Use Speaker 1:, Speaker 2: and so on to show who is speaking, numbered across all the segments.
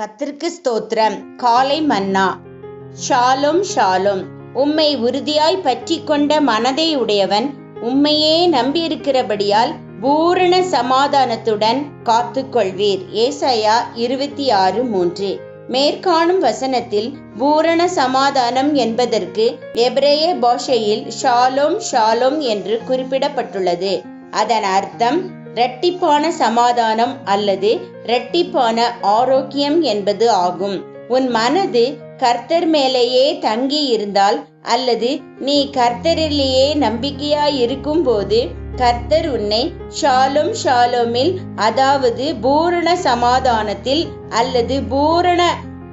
Speaker 1: கத்திற்கு ஸ்தோத்திரம். காலை மன்னா. ஷாலும் ஷாலும். உம்மை உறுதியாய் பற்றி கொண்ட மனதை உடையவன் உம்மையே நம்பியிருக்கிறபடியால் பூரண சமாதானத்துடன் காத்துக்கொள்வீர். ஏசாயா இருபத்தி ஆறு மூன்று. மேற்காணும் வசனத்தில் பூரண சமாதானம் என்பதற்கு எபிரேய பாஷையில் ஷாலோம் ஷாலோம் என்று குறிப்பிடப்பட்டுள்ளது. அதன் அர்த்தம் இரட்டிப்பான சமாதானம் அல்லது இரட்டிப்பான ஆரோக்கியம் என்பது ஆகும். உன் மனது கர்த்தர் மேலேயே தங்கி இருந்தால் அல்லது நீ கர்த்தரிலேயே நம்பிக்கையாய் இருக்கும் போது கர்த்தர் உன்னை ஷாலும் ஷாலோமில் அதாவது பூரண சமாதானத்தில் அல்லது பூரண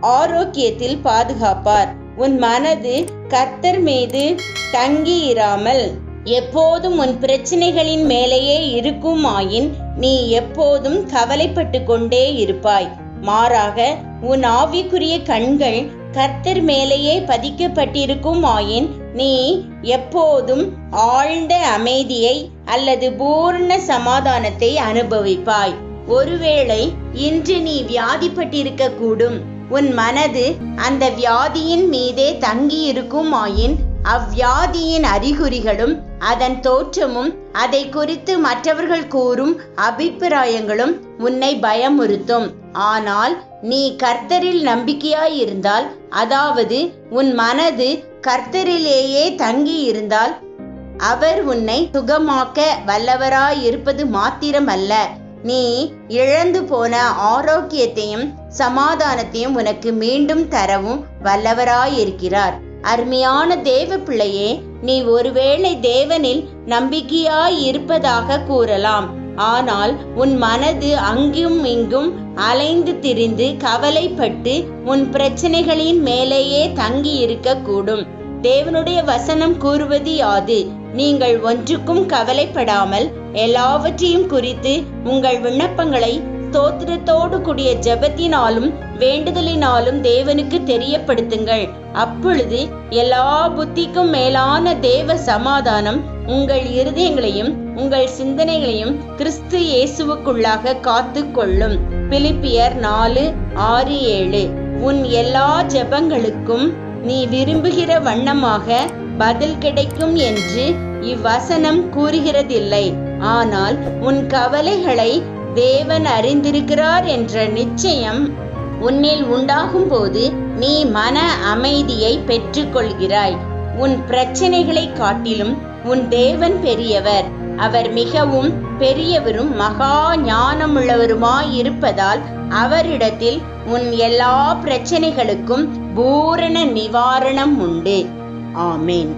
Speaker 1: ஆரோக்கியத்தில் பாதுகாப்பார். உன் மனது கர்த்தர் மீது தங்கி இராமல் எப்போதும் உன் பிரச்சனைகளின் மேலேயே இருக்குமாயின் நீ எப்போதும் கவலைப்பட்டு கொண்டே இருப்பாய். மாறாக உன் ஆவிக்குரிய கண்கள் கர்த்தர் மேலேயே பதிக்கப்பட்டிருக்கும் ஆயின் நீ எப்போதும் ஆழ்ந்த அமைதியை அல்லது பூர்ண சமாதானத்தை அனுபவிப்பாய். ஒருவேளை இன்று நீ வியாதிப்பட்டிருக்க கூடும் உன் மனது அந்த வியாதியின் மீதே தங்கியிருக்கும் ஆயின் அவ்வியாதியின் அறிகுறிகளும் அதன் தோற்றமும் அதை குறித்து மற்றவர்கள் கூறும் அபிப்பிராயங்களும் உன்னை பயமுறுத்தும். ஆனால் நீ கர்த்தரில் நம்பிக்கையாயிருந்தால் அதாவது உன் மனது கர்த்தரிலேயே தங்கி இருந்தால் அவர் உன்னை சுகமாக்க வல்லவராயிருப்பது மாத்திரமல்ல. நீ இழந்து போன ஆரோக்கியத்தையும் சமாதானத்தையும் உனக்கு மீண்டும் தரவும் வல்லவராயிருக்கிறார். அருமையான தேவ பிள்ளையே நீ ஒருவேளை தேவனில் நம்பிக்கையாய் இருப்பதாக கூறலாம். ஆனால் உன் மனது அங்கும் இங்கும் அலைந்து திரிந்து கவலைப்பட்டு உன் பிரச்சனைகளின் மேலேயே தங்கி இருக்கக்கூடும் தேவனுடைய வசனம் கூறுவது யாது? நீங்கள் ஒன்றுக்கும் கவலைப்படாமல் எல்லாவற்றையும் குறித்து உங்கள் விண்ணப்பங்களை ஸ்தோத்திரத்தோடு கூடிய ஜெபத்தினாலும் வேண்டுதலினாலும் தேவனுக்கு தெரியப்படுத்துங்கள். அப்பொழுது எல்லா புத்திக்கும் மேலான தேவ சமாதானம் உங்கள் இருதயங்களையும் உங்கள் சிந்தனைகளையும் கிறிஸ்து இயேசுவுக்குள்ளாக காத்து கொள்ளும் பிலிப்பியர் நாலு ஆறு ஏழு. உன் எல்லா ஜெபங்களுக்கும் நீ விரும்புகிற வண்ணமாக பதில் கிடைக்கும் என்று இவ்வசனம் கூறுகிறதில்லை. ஆனால் உன் கவலைகளை தேவன் அறிந்திருக்கிறார் என்ற நிச்சயம் உன்னில் உண்டாகும் போது நீ மன அமைதியை பெற்றுக்கொள்கிறாய். உன் பிரச்சனைகளை காட்டிலும் உன் தேவன் பெரியவர். அவர் மிகவும் பெரியவரும் மகா ஞானமுள்ளவருமாய் இருப்பதால் அவரிடத்தில் உன் எல்லா பிரச்சனைகளுக்கும் பூரண நிவாரணம் உண்டு. ஆமேன்.